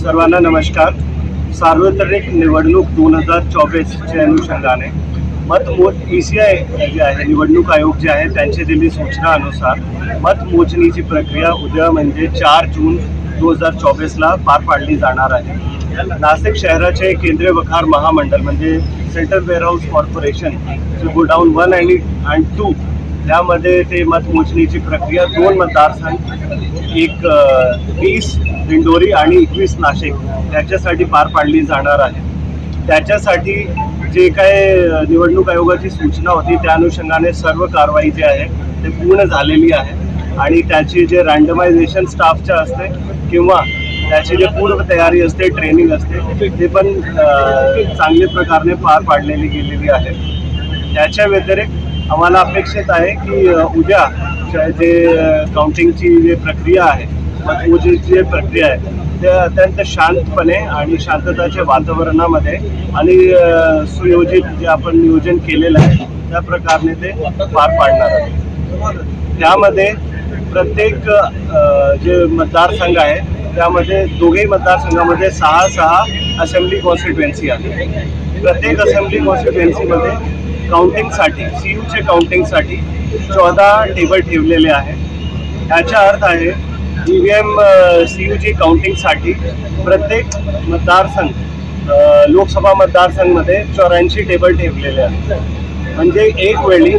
सर्वांना नमस्कार. सार्वत्रिक निवडणूक दोन हजार चोवीसच्या अनुषंगाने मतमो ई सी आय जे आहे निवडणूक आयोग जे आहे त्यांची सूचना अनुसार मतमोजणीची प्रक्रिया उद्या म्हणजे चार जून दोन हजार चोवीसला पार पाडली जाणार आहे. नाशिक शहराचे केंद्रीय वखार महामंडळ म्हणजे सेंट्रल वेअरहाऊस कॉर्पोरेशन जे गोडाऊन वन आणि अँड टू त्यामध्ये ते मतमोजणीची प्रक्रिया दोन मतदारसंघ एक वीस दिंडोरी आणि एकवीस नाशिक त्याच्यासाठी पार पाडली जाणार आहे. त्याच्यासाठी जे काय निवडणूक आयोगाची सूचना होती त्या अनुषंगाने सर्व कारवाई जी आहे ते पूर्ण झालेली आहे. आणि त्याची जे रँडमायझेशन स्टाफच्या असते किंवा त्याची जे पूर्व तयारी असते ट्रेनिंग असते ते पण चांगल्या प्रकारे पार पाडलेली गेलेली आहे. त्याच्या व्यतिरिक्त आम्हाला अपेक्षित आहे की उद्या जे काउंटिंगची जी प्रक्रिया आहे मतमोजणीची जी प्रक्रिया आहे ते अत्यंत शांतपणे आणि शांतताच्या वातावरणामध्ये आणि सुयोजित जे आपण नियोजन केलेलं आहे त्या प्रकारे ते पार पाडणार आहे. त्यामध्ये प्रत्येक जे मतदारसंघ आहे त्यामध्ये दोघेही मतदारसंघामध्ये सहा सहा असेंब्ली कॉन्स्टिट्युएन्सी आहे प्रत्येक असेंब्ली कॉन्स्टिट्युएन्सीमध्ये काउंटिंगसाठी सी यूचे काउंटिंगसाठी चौदा टेबल ठेवलेले आहे ह्याचा अर्थ आहे ई व्ही एम सी यूची काउंटिंगसाठी प्रत्येक मतदारसंघ लोकसभा मतदारसंघमध्ये चौऱ्याऐंशी टेबल ठेवलेले आहेत. म्हणजे एक वेळी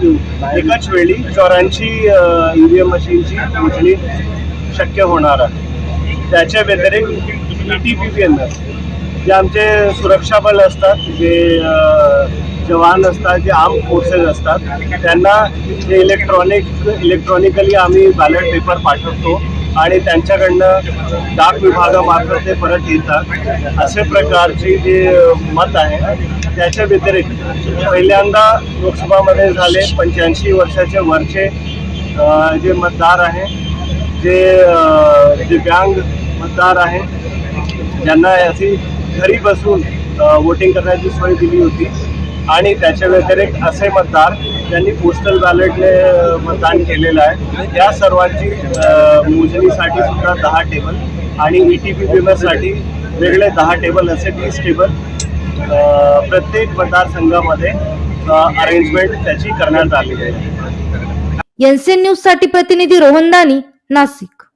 एकाच वेळी चौऱ्याऐंशी ई व्ही एम मशीनची मोजणी शक्य होणार आहे. त्याच्या व्यतिरिक्त E T P P M S जे आमचे सुरक्षा बल असतात जे जवान असतात जे आर्म फोर्सेस असतात त्यांना जे इलेक्ट्रॉनिक इलेक्ट्रॉनिकली आम्ही बॅलेट पेपर पाठवतो आणि त्यांच्याकडनं डाक विभागामार्फत ते परत येतात. असे प्रकारची जे मत आहे त्याच्या व्यतिरिक्त पहिल्यांदा लोकसभामध्ये झाले पंच्याऐंशी वर्षाचे वरचे जे मतदार आहे जे दिव्यांग मतदार आहे ज्यांना अशी घरी बसून वोटिंग करण्याची सोय दिली होती. आणि त्याच्या व्यतिरिक्त असे मतदार ज्यांनी पोस्टल बॅलेटने मतदान केलेलं आहे. या सर्वांची मोजणीसाठी सुद्धा दहा टेबल आणि ई टी पी पेमेंटसाठी वेगळे दहा टेबल असे तीस टेबल प्रत्येक मतदारसंघामध्ये अरेंजमेंट त्याची करण्यात आली आहे. एनसीएन न्यूजसाठी प्रतिनिधी रोहन दानी नाशिक.